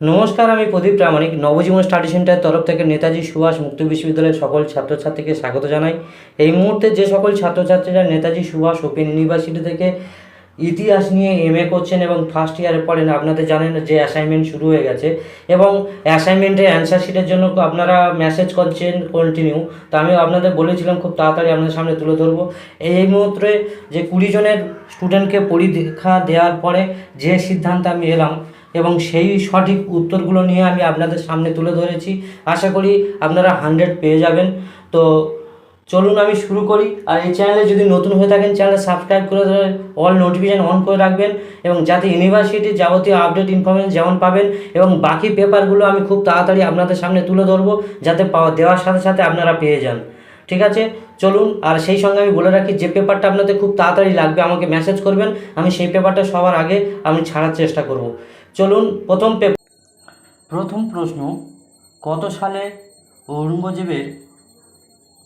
নমস্কার, আমি Pradip Pramanik. Nabajiban study centre তরফ থেকে নেতাজি সুভাষ মুক্ত বিশ্ববিদ্যালয়ের সকল ছাত্রছাত্রীকে স্বাগত জানাই। এই মুহূর্তে যে সকল ছাত্রছাত্রীরা নেতাজি সুভাষ ওপেন ইউনিভার্সিটি থেকে ইতিহাস নিয়ে এম এ করছেন এবং ফার্স্ট ইয়ারে পড়েন, আপনাদের জানেন যে অ্যাসাইনমেন্ট শুরু হয়ে গেছে এবং অ্যাসাইনমেন্টের অ্যান্সার শিটের জন্য আপনারা মেসেজ করছেন কন্টিনিউ। তা আমি আপনাদের বলেছিলাম, খুব তাড়াতাড়ি আপনাদের সামনে তুলে ধরবো। এই মুহূর্তে যে কুড়ি জনের স্টুডেন্টকে পরীক্ষা দেওয়ার পরে যে সিদ্ধান্ত আমি এলাম এবং সেই সঠিক উত্তরগুলো নিয়ে আমি আপনাদের সামনে তুলে ধরেছি। আশা করি আপনারা হান্ড্রেড পেয়ে যাবেন। তো চলুন আমি শুরু করি। আর এই চ্যানেলে যদি নতুন হয়ে থাকেন চ্যানেলে সাবস্ক্রাইব করে অল নোটিফিকেশান অন করে রাখবেন এবং যাতে ইউনিভার্সিটির যাবতীয় আপডেট ইনফরমেশন যেমন পাবেন এবং বাকি পেপারগুলো আমি খুব তাড়াতাড়ি আপনাদের সামনে তুলে ধরবো, যাতে পাওয়া দেওয়ার সাথে সাথে আপনারা পেয়ে যান। ঠিক আছে? চলুন, আর সেই সঙ্গে আমি বলে রাখি, যে পেপারটা আপনাদের খুব তাড়াতাড়ি লাগবে আমাকে মেসেজ করবেন, আমি সেই পেপারটা সবার আগে আমি ছাড়ার চেষ্টা করব। চলুন প্রথম পেপার প্রথম প্রশ্ন, কত সালে ঔরঙ্গজেবের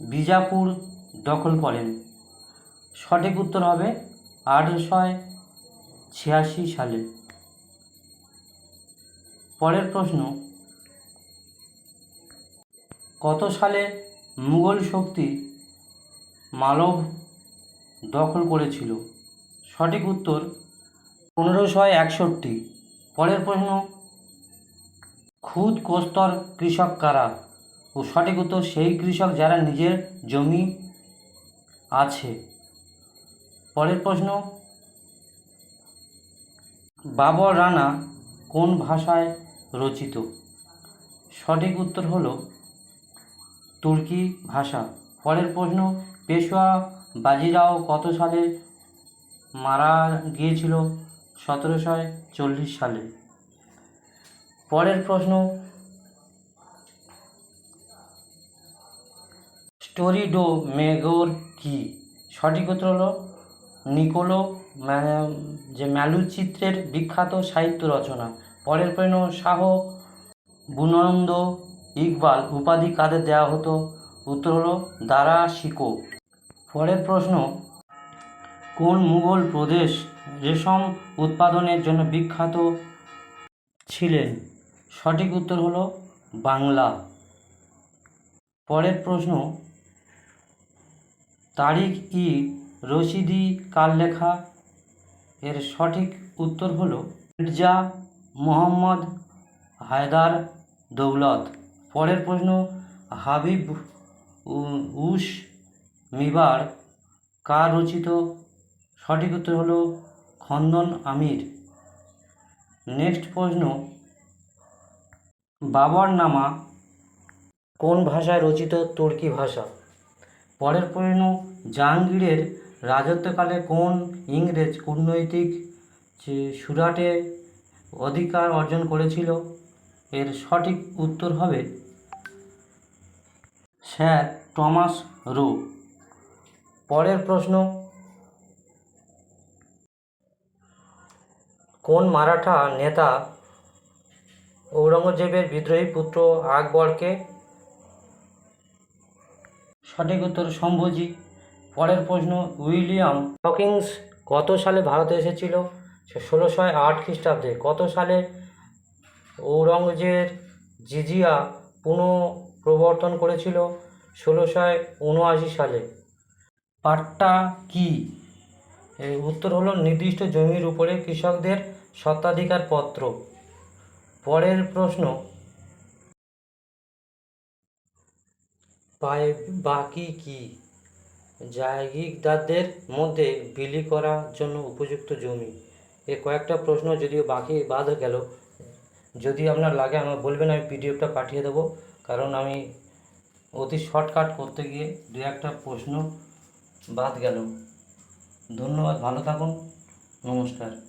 বিজাপুর দখল করেন? সঠিক উত্তর হবে আঠেরোশো ছিয়াশি সালে। পরের প্রশ্ন, কত সালে মুঘল শক্তি মালব দখল করেছিল? সঠিক উত্তর পনেরোশো একষট্টি। পরের প্রশ্ন, খুদ কোস্তর কৃষক কারা? ও সঠিক উত্তর, সেই কৃষক যারা নিজের জমি আছে। পরের প্রশ্ন, বাবর রানা কোন ভাষায় রচিত? সঠিক উত্তর হলো, তুর্কি ভাষা। পরের প্রশ্ন, পেশোয়া বাজিরাও কত সালে মারা গিয়েছিল? সতেরোশো চল্লিশ সালে। পরের প্রশ্ন স্টোরি ডো মেগোর কি? সঠিক উত্তর হলো নিকোলো যে ম্যালুচিত্রের বিখ্যাত সাহিত্য রচনা। পরের প্রশ্ন, শাহ বুনন্দ ইকবাল উপাধি কাদের দেওয়া হতো? উত্তর হলো দারা শিকো পরের প্রশ্ন কোন মুঘল প্রদেশ রেশম উৎপাদনের জন্য বিখ্যাত ছিলেন? সঠিক উত্তর হলো বাংলা। পরের প্রশ্ন, তারিখ ই রশিদি কার লেখা এর সঠিক উত্তর হলো মির্জা মোহাম্মদ হায়দার দৌলত। পরের প্রশ্ন, হাবিব উস মিবার কার রচিত সঠিক উত্তর হলো খন্দন আমির। নেক্সট প্রশ্ন বাবর নামা কোন ভাষায় রচিত তুর্কি ভাষা? পরের প্রশ্ন, জাহাঙ্গীরের রাজত্বকালে কোন ইংরেজ কূটনৈতিক সুরাটে অধিকার অর্জন করেছিল? এর সঠিক উত্তর হবে স্যার টমাস রো। পরের প্রশ্ন কোন মারাঠা নেতা ঔরঙ্গজেবের বিদ্রোহী পুত্র আকবরকে? সঠিক উত্তর শম্ভুজি পরের প্রশ্ন, উইলিয়াম হকিংস কত সালে ভারতে এসেছিল? সে ষোলোশো আট খ্রিস্টাব্দে। কত সালে ঔরঙ্গজেবের জিজিয়া পুনঃ প্রবর্তন করেছিল? ষোলোশো উনআশি সালে। পাট্টা কি? উত্তর হলো নির্দিষ্ট জমির উপরে কৃষকদের স্বত্বাধিকার পত্র। পরের প্রশ্ন, পায় বাকি কি? জায়গিরদারদের মধ্যে বিলি করার জন্য উপযুক্ত জমি। এ কয়েকটা প্রশ্ন যদিও বাকি বাদ গেল, যদি আপনার লাগে আমার বলবেন, আমি পিডিএফটা পাঠিয়ে দেবো। কারণ আমি অতি শর্টকাট করতে গিয়ে দু একটা প্রশ্ন বাদ গেল। ধন্যবাদ ভালো থাকুন নমস্কার।